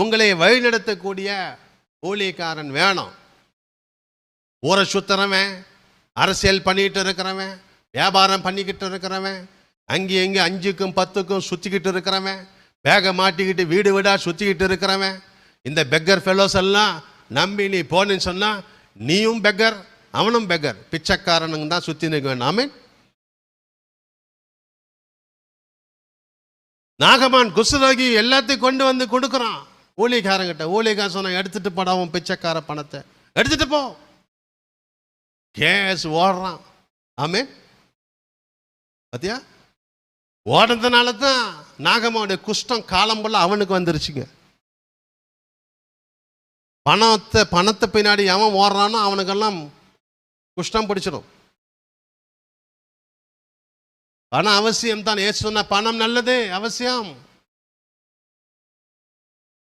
உங்களை வழிநடத்தக்கூடிய ஊழியக்காரன் வேணும். ஊரை சுத்துறவன் அரசியல் பண்ணிக்கிட்டு இருக்கிறவன் வியாபாரம் பண்ணிக்கிட்டு இருக்கிறவன் அங்கே இங்கே அஞ்சுக்கும் பத்துக்கும் சுற்றிக்கிட்டு இருக்கிறவன் பேகை மாட்டிக்கிட்டு வீடு வீடாக சுற்றிக்கிட்டு இருக்கிறவன். இந்த பெக்கர் ஃபெலோஸ் எல்லாம் நம்பி நீ போனேன்னு சொன்னால் நீயும் பெக்கர் அவனும் பெக்கர் பிச்சைக்காரனுங்க தான் சுற்றி நிற்க வேணும் ஆமீன். நாகமான் குசுரோகி எல்லாத்தையும் கொண்டு வந்து கொடுக்குறான். ஊழியக்காரங்கிட்ட ஊழியக்காரன் சொன்னா எடுத்துட்டு போடா உன் பிச்சைக்கார பணத்தை. எடுத்துட்டு போ. கேஸ் ஓடுறான். ஆமே பார்த்தியா ஓடுறதுனால தான் நாகமாவுடைய குஷ்டம் காலம்புள்ள அவனுக்கு வந்துருச்சுங்க. பணத்தை பணத்தை பின்னாடி எவன் ஓடுறானோ அவனுக்கெல்லாம் குஷ்டம் பிடிச்சிடும் பணம் அவசியம் தான் ஏசு சொன்ன பணம் நல்லது அவசியம்.